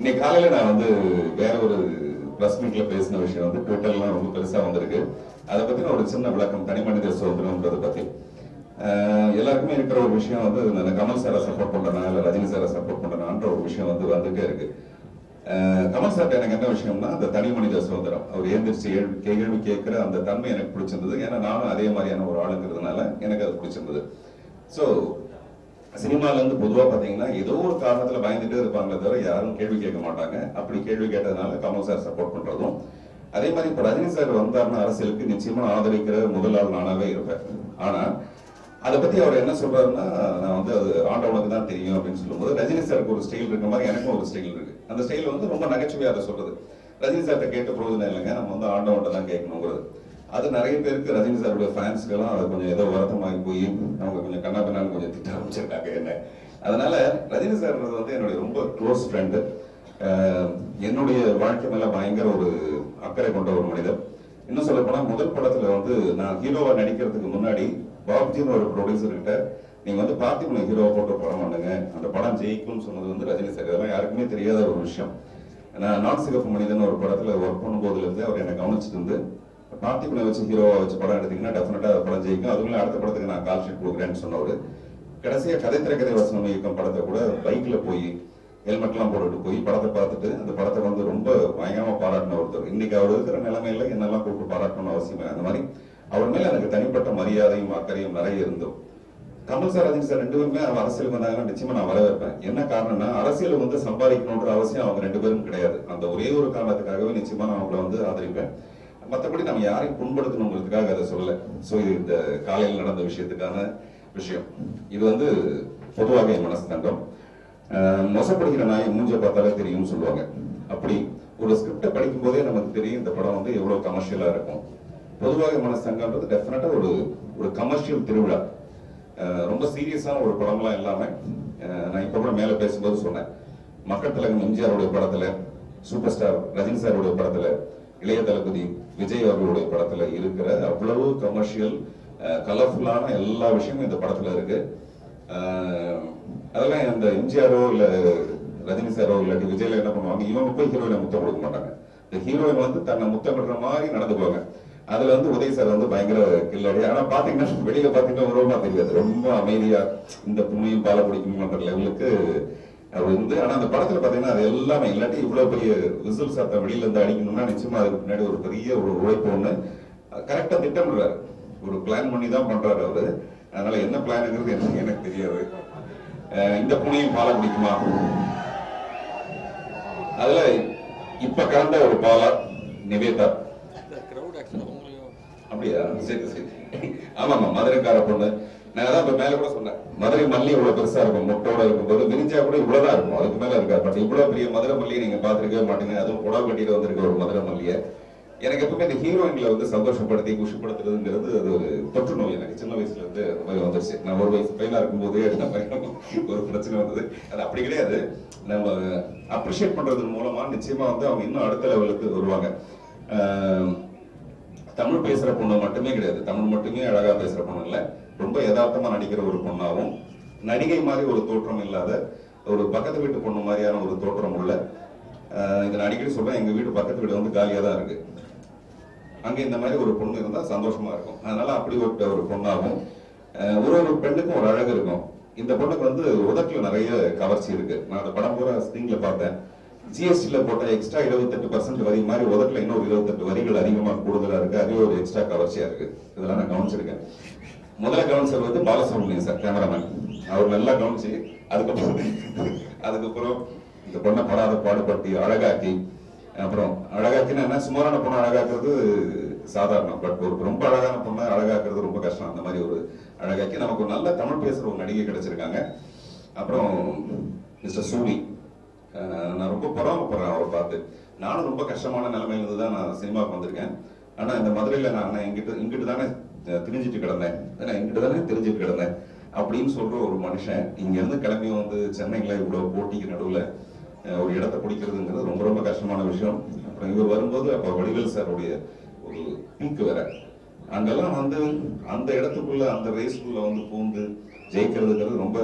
இன்னைக்கு காலையில நான் வந்து வேற ஒரு பிரஸ் மீட்ல பேசின விஷயம் வந்து ட்விட்டர்லாம் ரொம்ப பெருசா வந்திருக்கு. அதை பத்தின ஒரு சின்ன விளக்கம் தனி மனித சுதந்திரம்ன்றதை பத்தி. எல்லாருக்குமே இருக்கிற ஒரு விஷயம் வந்து நான் கமல் சாரை சப்போர்ட் பண்றேனா இல்ல ரஜினி சாரை சப்போர்ட் பண்றேனான்ற ஒரு விஷயம் வந்து வந்துட்டே இருக்கு. கமல் சார்ட்ட எனக்கு என்ன விஷயம்னா அந்த தனி மனித சுதந்திரம். அவர் எந்திரிச்சு கேள்வி கேட்கிற அந்த தன்மை எனக்கு பிடிச்சிருந்தது. ஏன்னா நானும் அதே மாதிரியான ஒரு ஆளுங்கிறதுனால எனக்கு அது பிடிச்சிருந்தது. ஸோ சினிமால இருந்து பொதுவா பாத்தீங்கன்னா ஏதோ ஒரு காரணத்துல பயந்துட்டே இருப்பாங்களே தவிர யாரும் கேள்வி கேட்க மாட்டாங்க. அப்படி கேள்வி கேட்டதுனால கமல் சார் சப்போர்ட் பண்றதும். அதே மாதிரி இப்ப ரஜினி சார் வந்தார்னா அரசியலுக்கு நிச்சயமா ஆதரிக்கிற முதல் ஆள் நானாவே இருப்பேன். ஆனா அதை பத்தி அவர் என்ன சொல்றாருன்னா நான் வந்து அது ஆண்டவனுக்கு தான் தெரியும் அப்படின்னு சொல்லும்போது ரஜினி சாருக்கு ஒரு ஸ்டைல் இருக்க மாதிரி எனக்கும் ஒரு ஸ்டைல் இருக்கு. அந்த ஸ்டைல் வந்து ரொம்ப நகைச்சுவையா அதை சொல்றது. ரஜினி சார்கிட்ட கேட்ட பிரோஜனம் இல்லைங்க நம்ம வந்து ஆண்டவன்கிட்ட தான் கேட்கணுங்கிறது. அது நிறைய பேருக்கு ரஜினி சாருடைய ஃபேன்ஸ்க்கெல்லாம் அது கொஞ்சம் ஏதோ வருத்தமாகி போய் அவங்க கொஞ்சம் கண்ணா பின்னாலும் கொஞ்சம் திட்ட ஆரம்பிச்சிருக்காங்க என்ன. அதனால ரஜினி சார் வந்து என்னுடைய ரொம்ப க்ளோஸ் ஃப்ரெண்டு என்னுடைய வாழ்க்கை மேல பயங்கர ஒரு அக்கறை கொண்ட ஒரு மனிதர். இன்னும் சொல்ல போனா முதல் படத்துல வந்து நான் ஹீரோவா நடிக்கிறதுக்கு முன்னாடி பாபுஜின்னு ஒரு ப்ரொடியூசர் கிட்ட நீங்க வந்து பார்த்திபனை ஹீரோவை போட்டு படம் பண்ணுங்க. அந்த படம் ஜெயிக்கும்னு சொன்னது வந்து ரஜினி சார். இதெல்லாம் யாருக்குமே தெரியாத ஒரு விஷயம். நான் நாட் சிகப்பு மனிதன் ஒரு படத்துல ஒர்க் பண்ணும்போதுல இருந்து அவர் என்னை கவனிச்சிட்டு இருந்து பார்த்திபனை வச்சு ஹீரோவா வச்சு படம் எடுத்தீங்கன்னா டெஃபினட்டா படம் ஜெயிக்கும். அதுக்குள்ள அடுத்த படத்துக்கு நான் கால் ஷீட் கொடுக்குறேன்னு சொன்னவர். கடைசியா கதை திரைக்கதை வசனம் இயக்கம் படத்தை கூட பைக்ல போய் ஹெல்மெட்லாம் போட்டுட்டு போய் படத்தை பார்த்துட்டு அந்த படத்தை வந்து ரொம்ப பயங்கரமா பாராட்டின ஒருத்தர். இன்னைக்கு அவர் இருக்கிற நிலைமையில என்னெல்லாம் கூப்பிட்டு பாராட்டணும்னு அவசியம் அந்த மாதிரி அவர் மேல எனக்கு தனிப்பட்ட மரியாதையும் அக்கறையும் நிறைய இருந்தோம் கமல் சார் ரஜினி சார் ரெண்டு பேருமே அவங்க அரசியலுக்கு வந்தாங்கன்னா நிச்சயமா நான் வரவேற்பேன். என்ன காரணம்னா அரசியல் வந்து சம்பாதிக்கணுன்ற அவசியம் அவங்க ரெண்டு பேரும் கிடையாது. அந்த ஒரே ஒரு காரணத்துக்காகவே நிச்சயமா நான் அவங்கள வந்து ஆதரிப்பேன். மற்றபடி நம்ம யாரையும் புண்படுத்தணுங்கிறதுக்காக அதை சொல்லல. ஸோ இது இந்த காலையில் நடந்த விஷயத்துக்கான விஷயம். இது வந்து பொதுவாக என் மனசு தங்கம் ஆஹ் மோசப்படுகிற நாய் மூஞ்ச பார்த்தாலே தெரியும்னு சொல்லுவாங்க. அப்படி ஒரு ஸ்கிரிப்டை படிக்கும் போதே நமக்கு தெரியும் இந்த படம் வந்து எவ்வளவு கமர்ஷியலா இருக்கும். பொதுவாக மனசங்கன்றது டெஃபினட்டாக டெஃபினட்டா ஒரு ஒரு கமர்ஷியல் திருவிழா. ரொம்ப சீரியஸான ஒரு படம்லாம் இல்லாம ஆஹ் நான் இப்ப கூட மேல பேசும்போது சொன்னேன். மக்கள் தலைவன் எம்ஜிஆருடைய படத்துல சூப்பர் ஸ்டார் ரஜினி சாருடைய படத்துல இளைய தளபதி விஜய் அவர்களுடைய படத்துல இருக்கிற அவ்வளவு கமர்ஷியல் கலர்ஃபுல்லான எல்லா விஷயமும் இந்த படத்துல இருக்கு. ஆஹ் அதெல்லாம் இந்த எம்ஜிஆரோ இல்ல ரஜினி சாரோ இல்லாட்டி விஜய்ல என்ன பண்ணுவாங்க இவங்க போய் ஹீரோயினை முத்தம் கொடுக்க மாட்டாங்க. இந்த ஹீரோயின் வந்து தன்னை முத்தமிடுற மாதிரி நடந்துக்குவாங்க. அதுல வந்து உதய் சார் வந்து பயங்கர கில்லாடி. ஆனா பாத்தீங்கன்னா வெளியில பாத்தீங்கன்னா உருவமா தெரியாது. ரொம்ப அமைதியா இந்த புண்ணியும் பால குடிக்கும்ன்ற லெவலுக்கு அவர் வந்து ஆனா அந்த படத்துல பாத்தீங்கன்னா அது எல்லாமே இல்லாட்டி இவ்வளவு பெரிய விசில் சத்தம் வெளியில இருந்து அடிக்கணும்னா நிச்சயமா அதுக்கு பின்னாடி ஒரு பெரிய ஒரு உழைப்பு ஒண்ணு. கரெக்டா திட்டமிடுறாரு. ஒரு பிளான் பண்ணி தான் பண்றாரு அவரு. அதனால என்ன பிளான்ங்கிறது எனக்கு எனக்கு தெரியாது. இந்த புனியும் பாலை குடிக்குமா? அதுல இப்ப கலந்த ஒரு பாலா? நிவேதா. அப்படியா? சரி சரி. ஆமாமா மதுரைக்கார பொண்ணு. நான் அதான் இப்ப மேல கூட சொன்னேன். மதுரை மல்லி இவ்வளவு பெருசா இருக்கும் முட்டோட இருக்கும்போது விரிஞ்சா கூட இவ்வளவுதான் இருக்கும். அதுக்கு மேல இருக்காது. பட் இவ்வளவு பெரிய மதுரை மல்லியை நீங்க பார்த்துருக்கவே மாட்டீங்க. அதுவும் புடவை கட்டிட்டு வந்திருக்க ஒரு மதுரை மல்லியை எனக்கு எப்பவுமே இந்த ஹீரோயின்களை வந்து சந்தோஷப்படுத்தி குஷிப்படுத்துறதுங்கிறது அது ஒரு தொற்று நோய். எனக்கு சின்ன வயசுல இருந்து அந்த மாதிரி வந்துருச்சு. நான் ஒரு வயசு பையனா இருக்கும்போது அந்த மாதிரி ஒரு பிரச்சனை வந்தது. அது அப்படி கிடையாது. நம்ம அப்ரிஷியேட் பண்றது மூலமா நிச்சயமா வந்து அவங்க இன்னும் அடுத்த லெவலுக்கு வருவாங்க. தமிழ் பேசுற பொண்ணு மட்டுமே கிடையாது. தமிழ் மட்டுமே அழகா பேசுற பொண்ணு இல்லை. ரொம்ப யதார்த்தமா நடிக்கிற ஒரு பொண்ணாவும் நடிகை மாதிரி ஒரு தோற்றம் இல்லாத ஒரு பக்கத்து வீட்டு பொண்ணு மாதிரியான ஒரு தோற்றம் உள்ள இதை நான் அடிக்கடி சொல்றேன் எங்க வீட்டு பக்கத்து வீடு வந்து காலியா தான் இருக்கு. அங்க இந்த மாதிரி ஒரு பொண்ணு இருந்தா சந்தோஷமா இருக்கும். அதனால அப்படி ஒரு ஒரு ஒரு ஒரு பெண்ணுக்கும் ஒரு அழகு இருக்கும். இந்த பொண்ணுக்கு வந்து உதட்டுல நிறைய கவர்ச்சி இருக்கு. நான் அந்த படம் பூரா ஸ்கிரீன்ல பார்த்தேன். ஜிஎஸ்டியில் போட்ட எக்ஸ்ட்ரா இருபத்தெட்டு பர்சன்ட் வரி மாதிரி உதட்டில் இன்னொரு இருபத்தெட்டு வரிகள் அதிகமாக கூடுதலாக இருக்கு. அதுவே ஒரு எக்ஸ்ட்ரா கவர்ச்சியா இருக்கு. இதெல்லாம் நான் கவனிச்சிருக்கேன். முதல்ல கவனிச்சவர் வந்து பாலசுப்ரமணியம் சார் கேமராமேன் அவர் நல்லா கவனிச்சு அதுக்கப்புறம் அதுக்கப்புறம் இந்த பொண்ணை படாத பாடுபட்டி அழகாக்கி அப்புறம் அழகாக்கினா என்ன? சுமாரான பொண்ணை அழகாக்குறது சாதாரணம். பட் ஒரு ரொம்ப அழகான பொண்ணை அழகாக்குறது ரொம்ப கஷ்டம். அந்த மாதிரி ஒரு அழகாக்கி நமக்கு ஒரு நல்ல தமிழ் பேசுற ஒரு நடிகை கிடைச்சிருக்காங்க. அப்புறம் மிஸ்டர் சூரி நான் ரொம்ப பொறாமப்படுறேன் அவரை பார்த்து. நானும் ரொம்ப கஷ்டமான நிலைமையிலிருந்து தான் நான் சினிமாவுக்கு வந்திருக்கேன். ஆனா இந்த மதுரையில நான் எங்கிட்ட இங்கிட்டு இங்கிட்டு தானே திரிஞ்சிட்டு கிடந்தேன் நான் இங்கிட்டு தானே தெரிஞ்சிட்டு கிடந்தேன் அப்படின்னு சொல்ற ஒரு மனுஷன் இங்க இருந்து கிளம்பி வந்து சென்னையில இவ்வளவு போட்டிக்கு நடுவுல ஒரு இடத்தை பிடிக்கிறதுங்கிறது ரொம்ப ரொம்ப கஷ்டமான விஷயம். அப்புறம் இவர் வரும்போது அப்ப வடிவேல் சாருடைய ஒரு பீக் வேற. அங்கெல்லாம் வந்து அந்த இடத்துக்குள்ள அந்த ரேஸ்க்குள்ள வந்து பூந்து ஜெயிக்கிறதுங்கிறது ரொம்ப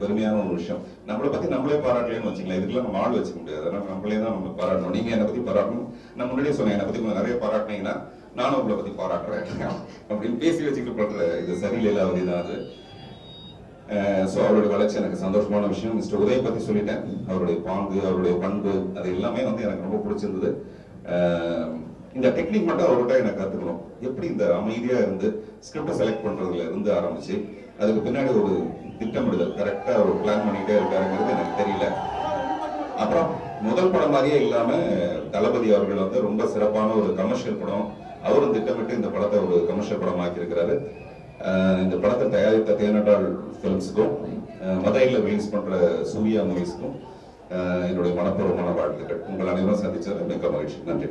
பெருமையான ஒரு விஷயம். நம்மளை பத்தி நம்மளே பாராட்டலன்னு வச்சுக்கலாம் இதுக்கெல்லாம் நம்ம ஆள் வச்சுக்க முடியாது. அதனால நம்மளே தான் நம்ம பாராட்டணும். நீங்க என்னை பத்தி பாராட்டணும். நான் முன்னாடியே சொன்னேன் என்னை பத்தி கொஞ்சம் நிறைய பாராட்டினீங்கன்னா நானும் உங்களை பத்தி பாராட்டுறேன். அப்படின்னு பேசி வச்சுக்கிட்டு பண்ற இது சரியில்லை தான் அது ஸோ அவருடைய வளர்ச்சி எனக்கு சந்தோஷமான விஷயம். மிஸ்டர் உதயை பத்தி சொல்லிட்டேன். அவருடைய பாங்கு அவருடைய பண்பு அது எல்லாமே வந்து எனக்கு ரொம்ப பிடிச்சிருந்தது. இந்த டெக்னிக் மட்டும் அவர்கிட்ட எனக்கு கற்றுக்கணும் எப்படி இந்த அமைதியாக இருந்து ஸ்கிரிப்டை செலக்ட் பண்ணுறதுல இருந்து ஆரம்பிச்சு அதுக்கு பின்னாடி ஒரு திட்டமிடுதல் கரெக்டாக அவர் பிளான் பண்ணிகிட்டே இருக்காருங்கிறது எனக்கு தெரியல. அப்புறம் முதல் படம் மாதிரியே இல்லாமல் தளபதி அவர்கள் வந்து ரொம்ப சிறப்பான ஒரு கமர்ஷியல் படம். அவரும் திட்டமிட்டு இந்த படத்தை ஒரு கமர்ஷியல் படமாக்கி இருக்கிறாரு இந்த படத்தை தயாரித்த தேனடால் ஃபிலிம்ஸுக்கும் மதையில் ரிலீஸ் பண்ற சூர்யா மூவிஸ்க்கும் என்னுடைய மனப்பூர்வமான வாழ்த்துக்கள். உங்கள் அனைவரும் சந்திச்சது மிக்க மகிழ்ச்சி. நன்றி.